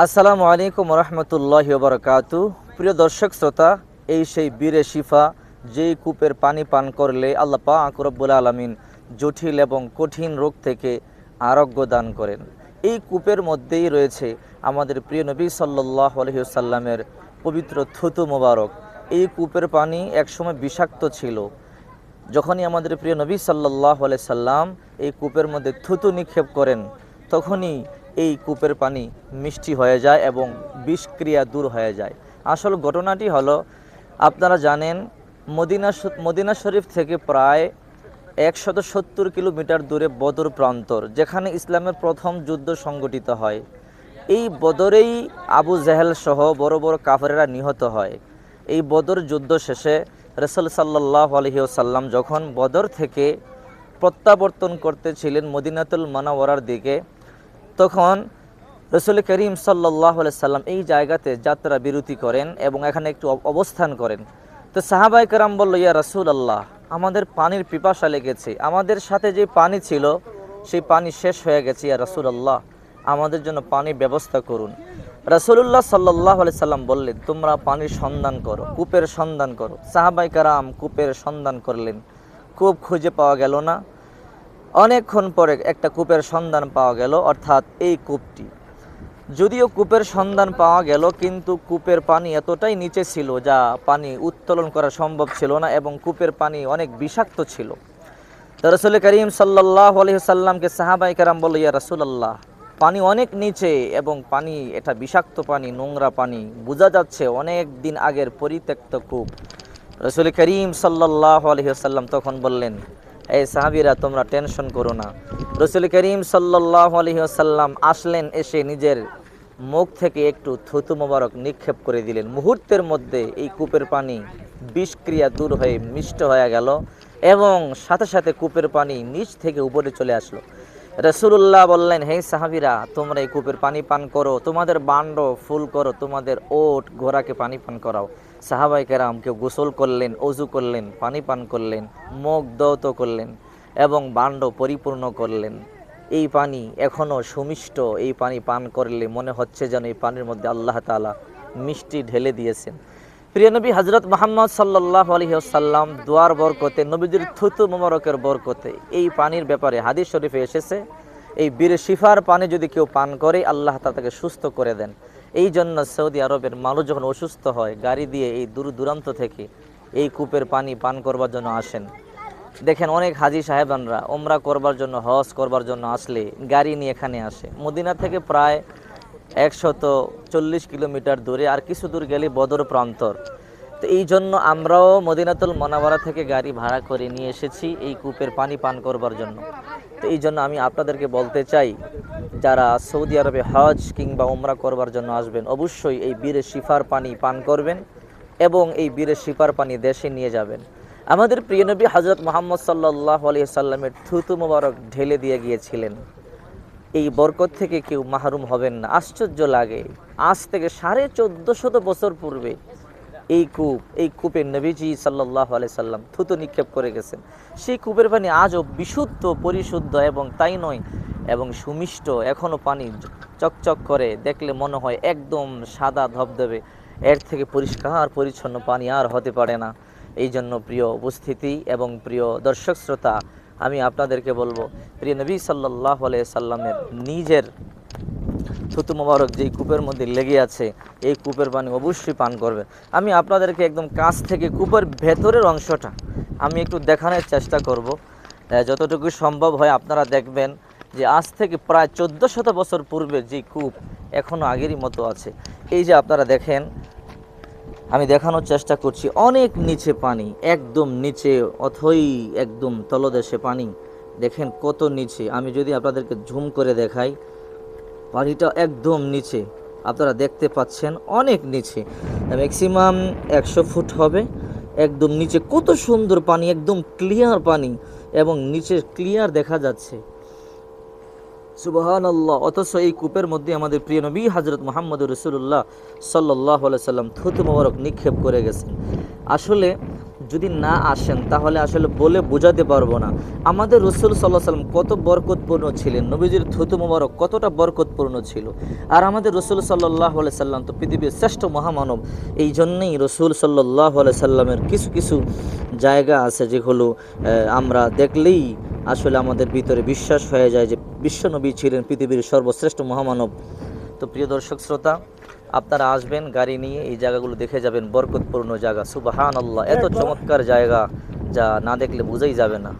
আসসালামু আলাইকুম রহমতুল্লাহ বরকাতু প্রিয় দর্শক শ্রোতা, এই সেই বীরে শিফা, যেই কূপের পানি পান করলে আল্লাহ পাক রব্বুল আলমিন জটিল এবং কঠিন রোগ থেকে আরোগ্য দান করেন। এই কূপের মধ্যেই রয়েছে আমাদের প্রিয় নবী সাল্লাহ আলহিসাল্লামের পবিত্র থুতু মোবারক। এই কূপের পানি একসময় বিষাক্ত ছিল। যখনই আমাদের প্রিয় নবী সাল্লাহ সাল্লাম এই কূপের মধ্যে থুতু নিক্ষেপ করেন, তখনই এই কূপের পানি মিষ্টি হয়ে যায় এবং বিষক্রিয়া দূর হয়ে যায়। আসল ঘটনাটি হলো, আপনারা জানেন, মদিনা মদিনা শরীফ থেকে প্রায় একশত সত্তর কিলোমিটার দূরে বদর প্রান্তর, যেখানে ইসলামের প্রথম যুদ্ধ সংগঠিত হয়। এই বদরেই আবু জাহেল সহ বড় বড় কাফেরেরা নিহত হয়। এই বদর যুদ্ধ শেষে রসুল সাল্লাহ আলহিউসাল্লাম যখন বদর থেকে প্রত্যাবর্তন করতেছিলেন মদিনাতুল মানাওয়ারার দিকে তখন রসুল করিম সাল্লাহ সাল্লাম এই জায়গাতে যাত্রা বিরতি করেন এবং এখানে একটু অবস্থান করেন। তো সাহাবাই কারাম বলল, ইয়া রসুল আল্লাহ আমাদের পানির পিপাসা লেগেছে। আমাদের সাথে যে পানি ছিল, সেই পানি শেষ হয়ে গেছে, ইয়া রসুল আল্লাহ আমাদের জন্য পানির ব্যবস্থা করুন। রসুল্লাহ সাল্লাহ সাল্লাম বললেন, তোমরা পানির সন্ধান করো, কূপের সন্ধান করো। সাহাবাই কারাম কূপের সন্ধান করলেন। কূপ খুঁজে পাওয়া গেল না। অনেকক্ষণ পরে একটা কূপের সন্ধান পাওয়া গেল, অর্থাৎ এই কূপটি। যদিও কূপের সন্ধান পাওয়া গেল, কিন্তু কূপের পানি এতটাই নিচে ছিল যা পানি উত্তোলন করা সম্ভব ছিল না এবং কূপের পানি অনেক বিষাক্ত ছিল। রসুল করিম সাল্লাহ আলহিসাল্লামকে সাহাবাই কারাম বলল, ইয়া রসুলাল্লাহ, পানি অনেক নিচে এবং পানি, এটা বিষাক্ত পানি, নোংরা পানি, বোঝা যাচ্ছে অনেক দিন আগের পরিত্যক্ত কূপ। রসুল করিম সাল্লাহ আলহিহাল্লাম তখন বললেন এই সাহাবিরা, তোমরা টেনশন করো না। রসুল করিম সাল্লাহ আলহিহাল্লাম আসলেন, এসে নিজের মুখ থেকে একটু থুতু মোবারক নিক্ষেপ করে দিলেন। মুহূর্তের মধ্যে এই কূপের পানি বিষক্রিয়া দূর হয়ে মিষ্ট হয়ে গেল এবং সাথে সাথে কূপের পানি নিচ থেকে উপরে চলে আসলো। রসুল্লাহ বললেন, হে সাহাবিরা, তোমরা এই কূপের পানি পান করো, তোমাদের বান্ড ফুল করো, তোমাদের ওট ঘোড়াকে পানি পান করাও। সাহাবাই কেরাম কেউ গোসল করলেন, অজু করলেন, পানি পান করলেন মুখ দৌত করলেন এবং বান্ড পরিপূর্ণ করলেন। এই পানি এখনও সুমিষ্ট, এই পানি পান করলে মনে হচ্ছে যেন এই পানির মধ্যে আল্লাহ তাআলা মিষ্টি ঢেলে দিয়েছেন। প্রিয় নবী হজরত মোহাম্মদ সাল্লাহ আলহিহাল্লাম দোয়ার বরকতে, নবীজির থুতু মোবারকের বরকতে এই পানির ব্যাপারে হাদিস শরীফে এসেছে, এই বীর শিফার পানি যদি কেউ পান করে, আল্লাহ তা তাকে সুস্থ করে দেন। এই জন্য সৌদি আরবের মানুষ যখন অসুস্থ হয়, গাড়ি দিয়ে এই দূর দূরান্ত থেকে এই কূপের পানি পান করবার জন্য আসেন। দেখেন অনেক হাজি সাহেবানরা ওমরা করবার জন্য, হজ করবার জন্য আসলে গাড়ি নিয়ে এখানে আসে। মদিনা থেকে প্রায় একশত চল্লিশ কিলোমিটার দূরে আর কিছু দূর গেলে বদর প্রান্তর। তো এই জন্য আমরাও মদিনাতুল মনাবারা থেকে গাড়ি ভাড়া করে নিয়ে এসেছি এই কূপের পানি পান করবার জন্য। তো এই জন্য আমি আপনাদেরকে বলতে চাই, যারা সৌদি আরবে হজ কিংবা ওমরা করবার জন্য আসবেন, অবশ্যই এই বীরে শিফার পানি পান করবেন এবং এই বীরে শিফার পানি দেশে নিয়ে যাবেন। আমাদের প্রিয়নবী হজরত মোহাম্মদ সাল্লাহ আলিয়া সাল্লামের থুতু মোবারক ঢেলে দিয়ে গিয়েছিলেন। এই বরকত থেকে কেউ মাহরুম হবেন না। আশ্চর্য লাগে। আজ থেকে সাড়ে চোদ্দ শত বছর পূর্বে এই কূপ, এই কূপে নবীজি সাল্লাহ সাল্লাম থুতু নিক্ষেপ করে গেছেন। সেই কূপের পানি আজও বিশুদ্ধ, পরিশুদ্ধ এবং তাই নয়, এবং সুমিষ্ট। এখনও পানি চকচক করে, দেখলে মনে হয় একদম সাদা ধবধবে। এর থেকে পরিষ্কার, পরিচ্ছন্ন পানি আর হতে পারে না। এই জন্য প্রিয় উপস্থিতি এবং প্রিয় দর্শক শ্রোতা আমি আপনাদেরকে বলব, প্রিয় নবী সাল্লাহ সাল্লামের নিজের থুতু মোবারক যেই কূপের মধ্যে লেগে আছে, এই কূপের পানি অবশ্যই পান করবে আমি আপনাদেরকে একদম কাছ থেকে কূপের ভেতরের অংশটা আমি একটু দেখানোর চেষ্টা করব। যতটুকু সম্ভব হয় আপনারা দেখবেন যে আজ থেকে প্রায় চোদ্দ শত বছর পূর্বে যে কূপ এখনও আগেরই মতো আছে। এই যে আপনারা দেখেন আমি দেখানোর চেষ্টা করছি, অনেক নিচে পানি, একদম নিচে অথই একদম তলদেশে পানি। দেখেন কত নিচে। আমি যদি আপনাদেরকে ঝুম করে দেখাই, পানিটা একদম নিচে। আপনারা দেখতে পাচ্ছেন অনেক নিচে। ম্যাক্সিমাম একশো ফুট হবে। একদম নিচে কত সুন্দর পানি, একদম ক্লিয়ার পানি। এবং নিচে ক্লিয়ার দেখা যাচ্ছে। সুবহান অথচ এই কূপের মধ্যে আমাদের প্রিয় নবী হজরত মোহাম্মদ রসুল্লাহ সাল্লাহ সাল্লাম থুতু মোবারক নিক্ষেপ করে গেছেন। আসলে যদি না আসেন, তাহলে আসলে বলে বোঝাতে পারব না। আমাদের রসুল সাল্লাহ সাল্লাম কত বরকতপূর্ণ ছিলেন। নবীজির থুতু মোবারক কতটা বরকতপূর্ণ ছিল। আর আমাদের রসুল সাল্লাহ সাল্লাম তো পৃথিবীর শ্রেষ্ঠ মহামানব। এই জন্যেই রসুল সাল্লাহ সাল্লামের কিছু কিছু জায়গা আছে যেগুলো আমরা দেখলেই আসলে আমাদের ভিতরে বিশ্বাস হয়ে যায় যে বিশ্বনবী ছিলেন পৃথিবীর সর্বশ্রেষ্ঠ মহামানব। তো প্রিয় দর্শক, শ্রোতা আপনারা আসবেন গাড়ি নিয়ে এই জায়গাগুলো দেখে যাবেন বরকতপূর্ণ জায়গা। সুবাহান আল্লাহ এত চমৎকার জায়গা যা না দেখলে বুঝেই যাবে না।